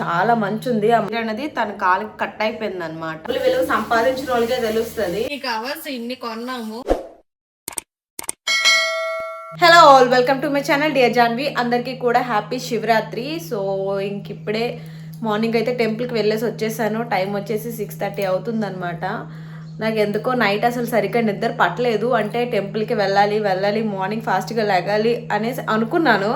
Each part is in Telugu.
చాలా మంచి ఉంది అనేది తన కాలికి కట్ అయిపోయింది అనమాట విలువ సంపాదించిన వాళ్ళకే తెలుస్తుంది. అవర్స్ ఇన్ని కొన్నాము. Hello all welcome to my channel dear Janvi అందరికీ కూడా హ్యాపీ శివరాత్రి. సో ఇంక ఇప్పుడే మార్నింగ్ అయితే టెంపుల్కి వెళ్ళేసి వచ్చేసాను. టైం వచ్చేసి సిక్స్ థర్టీ అవుతుందన్నమాట. నాకు ఎందుకో నైట్ అసలు సరిగ్గా నిద్ర పట్టలేదు. అంటే టెంపుల్కి వెళ్ళాలి వెళ్ళాలి మార్నింగ్ ఫాస్ట్గా లెగాలి అనేసి అనుకున్నాను.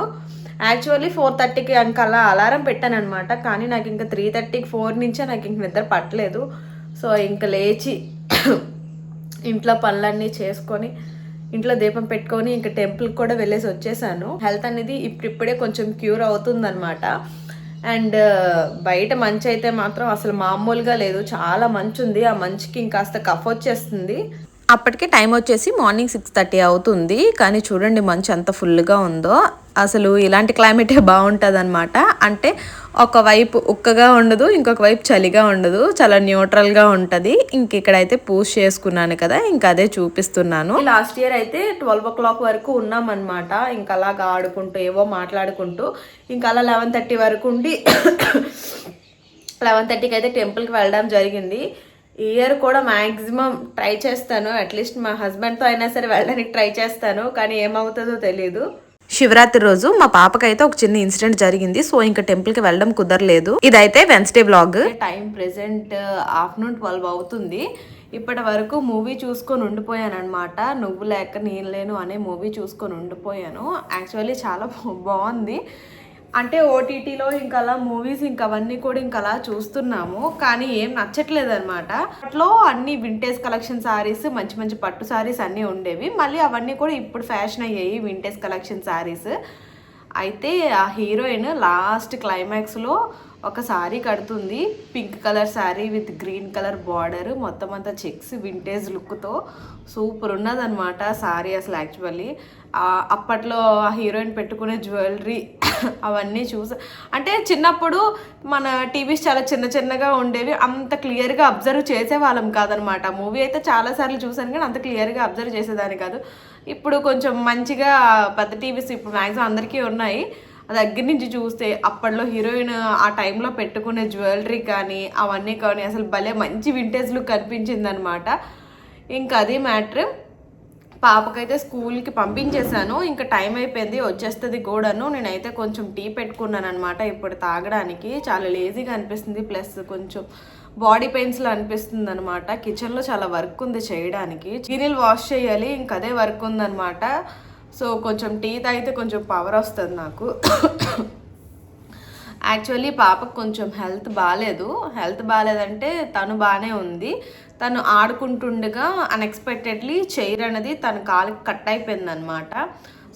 యాక్చువల్లీ ఫోర్ థర్టీకి ఇంకా అలా అలారం పెట్టాను అనమాట కానీ నాకు ఇంకా త్రీ థర్టీకి ఫోర్ నుంచే నాకు ఇంక నిద్ర పట్టలేదు. సో ఇంకా లేచి ఇంట్లో పనులన్నీ చేసుకొని ఇంట్లో దీపం పెట్టుకొని ఇంకా టెంపుల్కి కూడా వెళ్ళేసి వచ్చేసాను. హెల్త్ అనేది ఇప్పుడిప్పుడే కొంచెం క్యూర్ అవుతుందనమాట అండ్ బయట మంచి అయితే మాత్రం అసలు మామూలుగా లేదు. చాలా మంచు ఉంది ఆ మంచుకి ఇంకాస్త కఫ్ వచ్చేస్తుంది. అప్పటికే టైం వచ్చేసి మార్నింగ్ సిక్స్ థర్టీ అవుతుంది కానీ చూడండి మంచు ఎంత ఫుల్గా ఉందో. అసలు ఇలాంటి క్లైమేటే బాగుంటుంది అనమాట అంటే ఒకవైపు ఉక్కగా ఉండదు ఇంకొక వైపు చలిగా ఉండదు చాలా న్యూట్రల్గా ఉంటుంది. ఇంక ఇక్కడైతే పూజ చేసుకున్నాను కదా ఇంకా అదే చూపిస్తున్నాను. లాస్ట్ ఇయర్ అయితే ట్వెల్వ్ ఓ క్లాక్ వరకు ఉన్నామన్నమాట. ఇంకా అలాగా ఆడుకుంటూ ఏవో మాట్లాడుకుంటూ ఇంకా అలా లెవెన్ థర్టీ వరకు ఉండి లెవెన్ థర్టీకి అయితే టెంపుల్కి వెళ్ళడం జరిగింది. ఇయర్ కూడా మ్యాక్సిమం ట్రై చేస్తాను. అట్లీస్ట్ మా హస్బెండ్తో అయినా సరే వెళ్ళడానికి ట్రై చేస్తాను. కానీ ఏమవుతుందో తెలియదు శివరాత్రి రోజు మా పాపకైతే ఒక చిన్న ఇన్సిడెంట్ జరిగింది. సో ఇంకా టెంపుల్కి వెళ్ళడం కుదరలేదు. ఇదైతే Wednesday blog time present afternoon twelve అవుతుంది. ఇప్పటి వరకు మూవీ చూసుకొని ఉండిపోయాను అనమాట నువ్వు లేక నేను లేను అనే మూవీ చూసుకొని ఉండిపోయాను. యాక్చువల్లీ చాలా బాగుంది. అంటే ఓటీటీలో ఇంకా అలా మూవీస్ ఇంకా అవన్నీ కూడా ఇంకా అలా చూస్తున్నాము కానీ ఏం నచ్చట్లేదు అనమాట అట్లో అన్ని వింటేజ్ కలెక్షన్ సారీస్ మంచి మంచి పట్టు సారీస్ అన్నీ ఉండేవి. మళ్ళీ అవన్నీ కూడా ఇప్పుడు ఫ్యాషన్ అయ్యాయి వింటేజ్ కలెక్షన్ సారీస్ అయితే ఆ హీరోయిన్ లాస్ట్ క్లైమాక్స్లో ఒక శారీ కడుతుంది. Pink colour sari with green colour border మొత్తం అంతా చెక్స్ వింటేజ్ లుక్తో సూపర్ ఉన్నదనమాట శారీ అసలు యాక్చువల్లీ అప్పట్లో ఆ హీరోయిన్ పెట్టుకునే జ్యువెలరీ అవన్నీ చూసా. అంటే చిన్నప్పుడు మన టీవీస్ చాలా చిన్న చిన్నగా ఉండేవి అంత క్లియర్గా అబ్జర్వ్ చేసేవాళ్ళం కాదనమాట. మూవీ అయితే చాలాసార్లు చూసాను కానీ అంత క్లియర్గా అబ్జర్వ్ చేసేదాన్ని కాదు. ఇప్పుడు కొంచెం మంచిగా పెద్ద టీవీస్ ఇప్పుడు మ్యాక్సిమం అందరికీ ఉన్నాయి. దగ్గర నుంచి చూస్తే అప్పట్లో హీరోయిన్ ఆ టైంలో పెట్టుకునే జ్యువెలరీ కానీ అవన్నీ కానీ అసలు భలే మంచి వింటేజ్ లుక్ కనిపించింది అనమాట ఇంకా అది మ్యాటర్. పాపకైతే స్కూల్కి పంపించేశాను. ఇంకా టైం అయిపోయింది వచ్చేస్తుంది కూడాను నేనైతే కొంచెం టీ పెట్టుకున్నాను అనమాట ఇప్పుడు తాగడానికి. చాలా లేజీగా అనిపిస్తుంది ప్లస్ కొంచెం బాడీ పెయిన్స్లో అనిపిస్తుంది అనమాట కిచెన్లో చాలా వర్క్ ఉంది చేయడానికి. గిన్నెలు వాష్ చేయాలి ఇంకా అదే వర్క్ ఉందన్నమాట. సో కొంచెం టీ తాగితే కొంచెం పవర్ వస్తుంది నాకు. యాక్చువల్లీ పాపకు కొంచెం హెల్త్ బాగాలేదు హెల్త్ బాగాలేదంటే తను బాగానే ఉంది. తను ఆడుకుంటుండగా అన్ఎక్స్పెక్టెడ్లీ చైర్ అనేది తన కాలుకి కట్ అయిపోయింది అనమాట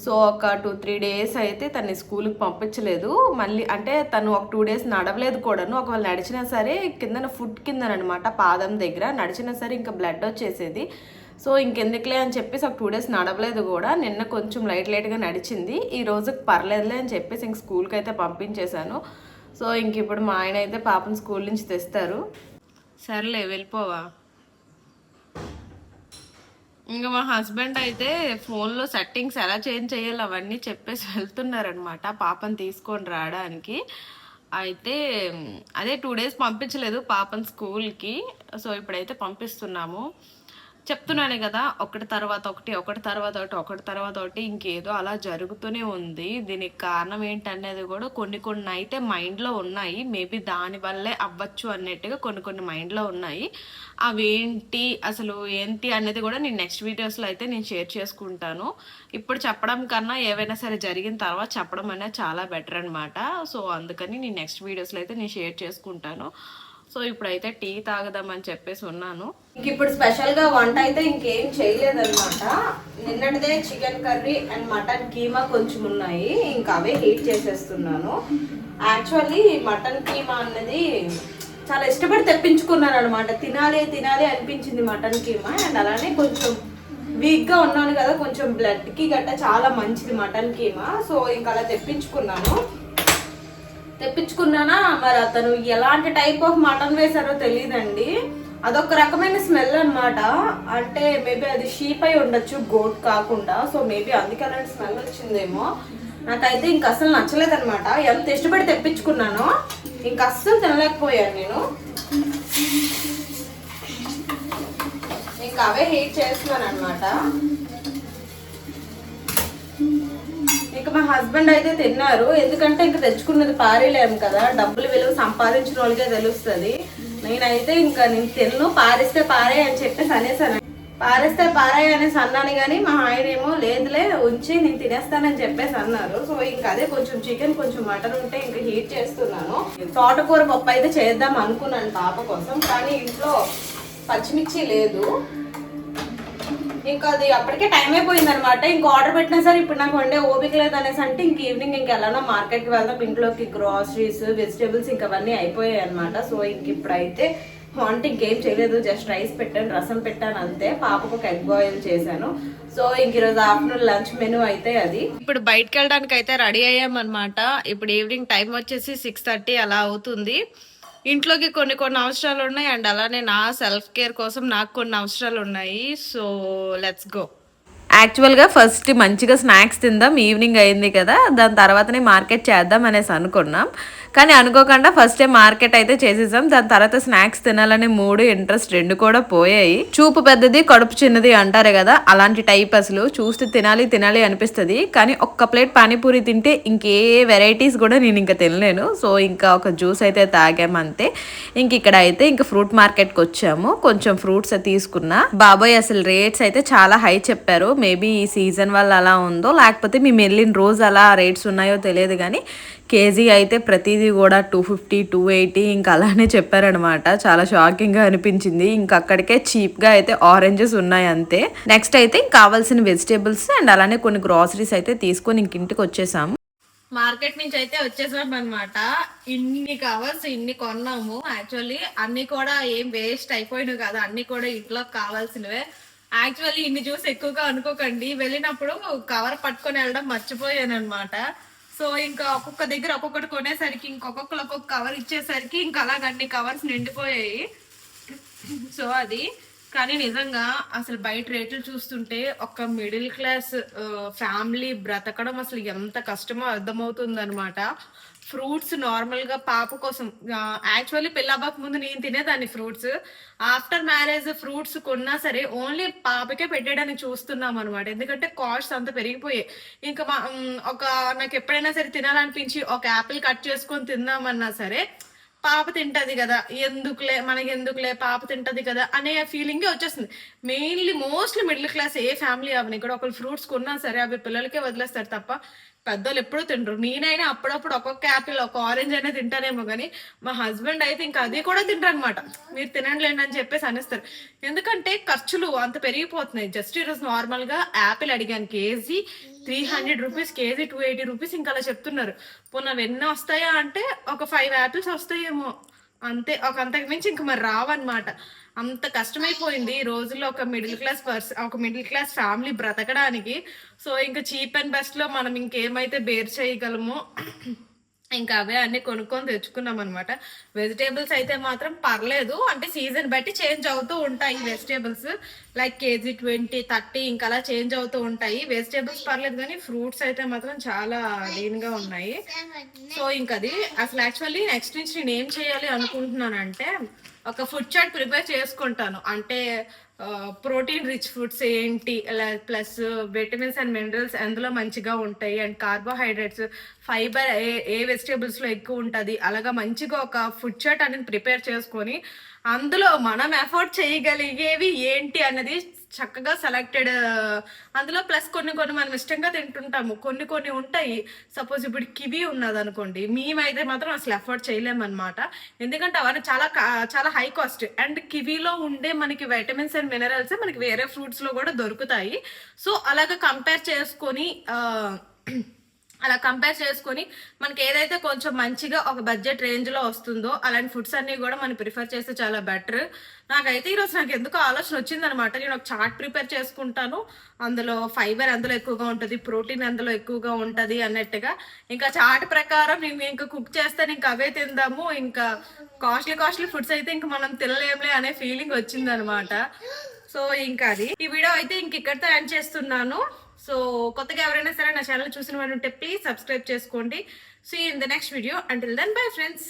సో ఒక టూ త్రీ డేస్ అయితే తన్ని స్కూల్కి పంపించలేదు. మళ్ళీ అంటే తను ఒక టూ డేస్ నడవలేదు కూడాను. ఒకవేళ నడిచినా సరే కిందన ఫుట్ కిందనమాట పాదం దగ్గర. నడిచినా సరే ఇంకా బ్లడ్ వచ్చేసేది. సో ఇంకెందుకులే అని చెప్పేసి ఒక టూ డేస్ నడవలేదు కూడా. నిన్న కొంచెం లైట్ లైట్గా నడిచింది. ఈ రోజుకి పర్లేదులే అని చెప్పేసి ఇంక స్కూల్కి అయితే పంపించేశాను. సో ఇంక ఇప్పుడు మా ఆయన అయితే పాపను స్కూల్ నుంచి తెస్తారు. సర్లే వెళ్ళిపోవా? ఇంకా మా హస్బెండ్ అయితే ఫోన్లో సెట్టింగ్స్ ఎలా చేంజ్ చేయాలి అవన్నీ చెప్పేసి వెళ్తున్నారనమాట పాపని తీసుకొని రావడానికి. అయితే అదే టూ డేస్ పంపించలేదు పాపని స్కూల్కి. సో ఇప్పుడైతే పంపిస్తున్నాము. చెప్తున్నానే కదా ఒకటి తర్వాత ఒకటి ఒకటి తర్వాత ఒకటి ఒకటి తర్వాత ఒకటి ఇంకేదో అలా జరుగుతూనే ఉంది. దీనికి కారణం ఏంటనేది కూడా కొన్ని కొన్ని అయితే మైండ్లో ఉన్నాయి. మేబీ దానివల్లే అవ్వచ్చు అన్నట్టుగా కొన్ని కొన్ని మైండ్లో ఉన్నాయి. అవేంటి అసలు ఏంటి అనేది కూడా నేను నెక్స్ట్ వీడియోస్లో అయితే నేను షేర్ చేసుకుంటాను. ఇప్పుడు చెప్పడం కన్నా ఏవైనా సరే జరిగిన తర్వాత చెప్పడం అనేది చాలా బెటర్ అనమాట సో అందుకని నేను నెక్స్ట్ వీడియోస్లో అయితే నేను షేర్ చేసుకుంటాను. సో ఇప్పుడైతే టీ తాగదామని చెప్పేసి ఉన్నాను. ఇంక ఇప్పుడు స్పెషల్గా వంట అయితే ఇంకేం చేయలేదన్నమాట. నిన్నటిదే chicken curry and mutton keema కొంచెం ఉన్నాయి. ఇంకా అవే హీట్ చేసేస్తున్నాను. యాక్చువల్లీ మటన్ కీమా అన్నది చాలా ఇష్టపడి తెప్పించుకున్నాను అనమాట తినాలి తినాలి అనిపించింది మటన్ కీమా. అండ్ అలానే కొంచెం వీక్గా ఉన్నాను కదా కొంచెం బ్లడ్కి గట్ట చాలా మంచిది మటన్ కీమా. సో ఇంకా అలా తెప్పించుకున్నాను. తెప్పించుకున్నానా? మరి అతను ఎలాంటి టైప్ ఆఫ్ మటన్ వేశారో తెలియదండి అదొక రకమైన స్మెల్ అన్నమాట. అంటే మేబీ అది షీప్ అయి ఉండొచ్చు గోట్ కాకుండా. సో మేబీ అందుకే అలాంటి స్మెల్ వచ్చిందేమో. నాకైతే ఇంక అసలు నచ్చలేదు అనమాట ఎంత ఇష్టపడి తెప్పించుకున్నానో ఇంక అస్సలు తినలేకపోయాను నేను. ఇంకా అవే హీట్ చేస్తున్నాను అనమాట ఇంకా మా హస్బెండ్ అయితే తిన్నారు. ఎందుకంటే ఇంకా తెచ్చుకున్నది పారేలేము కదా. డబ్బులు విలువ సంపాదించిన వాళ్ళకే తెలుస్తుంది. నేనైతే ఇంకా నేను తిన్ను పారిస్తే పారే అని చెప్పేసి అనేసాను. పారేస్తే పారే అనేసి అన్నాను కానీ మా ఆయన ఏమో లేదులే ఉంచి నేను తినేస్తానని చెప్పేసి అన్నారు. సో ఇంకా అదే కొంచెం చికెన్ కొంచెం మటన్ ఉంటే ఇంకా హీట్ చేస్తున్నాను. తోటకూర పప్పు అయితే చేద్దాం అనుకున్నాను పాప కోసం కానీ ఇంట్లో పచ్చిమిర్చి లేదు. ఇంకా అది అప్పటికే టైం అయిపోయింది అనమాట ఇంకా ఆర్డర్ పెట్టినా సరే ఇప్పుడు నాకు వండే ఓపిక లేదు అనేసి అంటే ఇంక ఈవినింగ్ ఇంక ఎలానో మార్కెట్కి వెళ్దాం. ఇంట్లోకి గ్రాసరీస్ వెజిటేబుల్స్ ఇంకా అవన్నీ అయిపోయాయి అనమాట సో ఇంక ఇప్పుడైతే వంట ఇంకేం చేయలేదు. జస్ట్ రైస్ పెట్టాను రసం పెట్టాను అంతే. పాపకు ఒక ఎగ్ బాయిల్ చేశాను. సో ఇంక ఈరోజు ఆఫ్టర్నూన్ లంచ్ మెనూ అయితే అది. ఇప్పుడు బయటకు వెళ్ళడానికి అయితే రెడీ అయ్యామన్నమాట. ఇప్పుడు ఈవినింగ్ టైం వచ్చేసి సిక్స్ థర్టీ అలా అవుతుంది. ఇంట్లోకి కొన్ని కొన్ని అవసరాలు ఉన్నాయి అండ్ అలానే నా సెల్ఫ్ కేర్ కోసం నాకు కొన్ని అవసరాలు ఉన్నాయి. So let's go. యాక్చువల్గా ఫస్ట్ మంచిగా స్నాక్స్ తిందాం ఈవినింగ్ అయింది కదా దాని తర్వాతనే మార్కెట్ చేద్దాం అనేసి అనుకున్నాం. కానీ అనుకోకుండా ఫస్ట్ మార్కెట్ అయితే చేసేసాం. దాని తర్వాత స్నాక్స్ తినాలనే మూడు ఇంట్రెస్ట్ రెండు కూడా పోయాయి. చూపు పెద్దది కడుపు చిన్నది అంటారు కదా అలాంటి టైప్ అసలు. చూస్తే తినాలి తినాలి అనిపిస్తుంది. కానీ ఒక్క ప్లేట్ పానీపూరి తింటే ఇంకే వెరైటీస్ కూడా నేను ఇంకా తినలేను. సో ఇంకా ఒక జ్యూస్ అయితే తాగాము అంతే. ఇంక ఇక్కడ అయితే ఇంకా ఫ్రూట్ మార్కెట్కి వచ్చాము. కొంచెం ఫ్రూట్స్ తీసుకున్నా. బాబాయ్ అసలు రేట్స్ అయితే చాలా హై చెప్పారు. మేబీ ఈ సీజన్ వల్ల అలా ఉందో లేకపోతే మేము వెళ్ళిన రోజు అలా రేట్స్ ఉన్నాయో తెలియదు కానీ కేజీ అయితే ప్రతిదీ కూడా టూ ఫిఫ్టీ టూ ఎయిటీ ఇంకా అలానే చెప్పారనమాట. చాలా షాకింగ్గా అనిపించింది. ఇంకా అక్కడికే చీప్గా అయితే ఆరెంజెస్ ఉన్నాయి అంతే. నెక్స్ట్ అయితే ఇంకా కావాల్సిన వెజిటేబుల్స్ అండ్ అలానే కొన్ని గ్రాసరీస్ అయితే తీసుకొని ఇంక ఇంటికి వచ్చేసాము. మార్కెట్ నుంచి అయితే వచ్చేసాం అనమాట ఇన్ని కవర్స్ ఇన్ని కొన్నాము. యాక్చువల్లీ అన్ని కూడా ఏం వేస్ట్ అయిపోయినాయి కదా. అన్ని కూడా ఇంట్లో కావాల్సినవే. యాక్చువల్లీ ఇన్ని చూసి ఎక్కువగా అనుకోకండి. వెళ్ళినప్పుడు కవర్ పట్టుకొని వెళ్ళడం మర్చిపోయాను అనమాట సో ఇంకా ఒక్కొక్క దగ్గర ఒక్కొక్కటి కొనేసరికి ఇంకొకరు ఒక్కొక్క కవర్ ఇచ్చేసరికి ఇంకా అలాగ అన్ని కవర్స్ నిండిపోయాయి. సో అది. కానీ నిజంగా అసలు బయట రేట్లు చూస్తుంటే ఒక మిడిల్ క్లాస్ ఫ్యామిలీ బ్రతకడం అసలు ఎంత కష్టమో అర్థమవుతుంది అనమాట ఫ్రూట్స్ నార్మల్గా పాప కోసం యాక్చువల్లీ పిల్లబాక ముందు నేను తినేదాన్ని ఫ్రూట్స్. ఆఫ్టర్ మ్యారేజ్ ఫ్రూట్స్ కొన్నా సరే ఓన్లీ పాపకే పెట్టేయడానికి చూస్తున్నాం అనమాట ఎందుకంటే కాస్ట్ అంత పెరిగిపోయాయి. ఇంకా మా ఒక నాకు ఎప్పుడైనా సరే తినాలనిపించి ఒక యాపిల్ కట్ చేసుకొని తిందామన్నా సరే పాప తింటది కదా. ఎందుకులే మనకి ఎందుకులే పాప తింటది కదా అనే ఫీలింగ్ వచ్చేస్తుంది. మెయిన్లీ మోస్ట్లీ మిడిల్ క్లాస్ ఏ ఫ్యామిలీ అవని ఇక్కడ ఒకళ్ళు ఫ్రూట్స్ కొన్నా సరే అవి పిల్లలకే వదిలేస్తారు తప్ప పెద్దోళ్ళు ఎప్పుడూ తింటారు నేనైనా అప్పుడప్పుడు ఒక్కొక్క యాపిల్ ఒక ఆరెంజ్ అయినా తింటానేమో కానీ మా హస్బెండ్ అయితే ఇంకా అది కూడా తింటారు అనమాట మీరు తినండిలేండి అని చెప్పేసి అనేస్తారు. ఎందుకంటే ఖర్చులు అంత పెరిగిపోతున్నాయి. జస్ట్ ఈరోజు నార్మల్గా యాపిల్ అడిగాను KG three hundred rupees KG two eighty rupees ఇంకా అలా చెప్తున్నారు. పోనీ అవి ఎన్ని వస్తాయా అంటే ఒక ఫైవ్ యాపిల్స్ వస్తాయేమో. అంతే ఒక అంతకు మించి ఇంక మరి రావన్నమాట. అంత కష్టమైపోయింది ఈ రోజుల్లో ఒక మిడిల్ క్లాస్ పర్సన్ ఒక మిడిల్ క్లాస్ ఫ్యామిలీ బ్రతకడానికి. సో ఇంకా చీప్ అండ్ బెస్ట్లో మనం ఇంకేమైతే బేర్ చేయగలమో ఇంకా అవే అన్ని కొనుక్కొని తెచ్చుకున్నాం అనమాట వెజిటేబుల్స్ అయితే మాత్రం పర్లేదు. అంటే సీజన్ బట్టి చేంజ్ అవుతూ ఉంటాయి vegetables like KG twenty thirty ఇంకా అలా చేంజ్ అవుతూ ఉంటాయి. వెజిటేబుల్స్ పర్లేదు కానీ ఫ్రూట్స్ అయితే మాత్రం చాలా లీన్గా ఉన్నాయి. సో ఇంకది. అది అసలు యాక్చువల్లీ నెక్స్ట్ నుంచి నేను ఏం చేయాలి అనుకుంటున్నానంటే ఒక ఫుడ్ చార్ట్ ప్రిపేర్ చేసుకుంటాను. అంటే ప్రోటీన్ రిచ్ ఫుడ్స్ ఏంటి ప్లస్ విటమిన్స్ అండ్ మినరల్స్ ఎందులో మంచిగా ఉంటాయి. అండ్ కార్బోహైడ్రేట్స్ ఫైబర్ ఏ ఏ వెజిటేబుల్స్లో ఎక్కువ ఉంటుంది. అలాగా మంచిగా ఒక ఫుడ్ చార్ట్ అనేది ప్రిపేర్ చేసుకొని అందులో మనం ఎఫోర్డ్ చేయగలిగేవి ఏంటి అన్నది చక్కగా సెలెక్టెడ్ అందులో ప్లస్ కొన్ని కొన్ని మనం ఇష్టంగా తింటుంటాము. కొన్ని కొన్ని ఉంటాయి. సపోజ్ ఇప్పుడు కివి ఉన్నది అనుకోండి మేమైతే మాత్రం అసలు ఎఫోర్డ్ చేయలేమన్నమాట. ఎందుకంటే అవన్నీ చాలా చాలా హై కాస్ట్ అండ్ కివీలో ఉండే మనకి వైటమిన్స్ అండ్ మినరల్స్ మనకి వేరే ఫ్రూట్స్లో కూడా దొరుకుతాయి. సో అలాగా కంపేర్ చేసుకొని అలా కంపేర్ చేసుకొని మనకి ఏదైతే కొంచెం మంచిగా ఒక బడ్జెట్ రేంజ్లో వస్తుందో అలాంటి ఫుడ్స్ అన్ని కూడా మనం ప్రిఫర్ చేస్తే చాలా బెటర్ నాకైతే ఈరోజు నాకు ఎందుకు ఆలోచన వచ్చిందనమాట నేను ఒక చార్ట్ ప్రిపేర్ చేసుకుంటాను. అందులో ఫైబర్ అందులో ఎక్కువగా ఉంటుంది ప్రోటీన్ అందులో ఎక్కువగా ఉంటుంది అన్నట్టుగా. ఇంకా చార్ట్ ప్రకారం నేను ఇంకా కుక్ చేస్తే ఇంకా అవే తిందాము ఇంకా కాస్ట్లీ కాస్ట్లీ ఫుడ్స్ అయితే ఇంకా మనం తినలేంలే అనే ఫీలింగ్ వచ్చిందనమాట సో ఇంకా అది. ఈ వీడియో అయితే ఇంక ఇక్కడితో ఎండ్ చేస్తున్నాను. సో కొత్తగా ఎవరైనా సరే నా ఛానల్ చూసిన వాళ్ళు ఉంటే ప్లీజ్ సబ్స్క్రైబ్ చేసుకోండి. So in the next video until then bye friends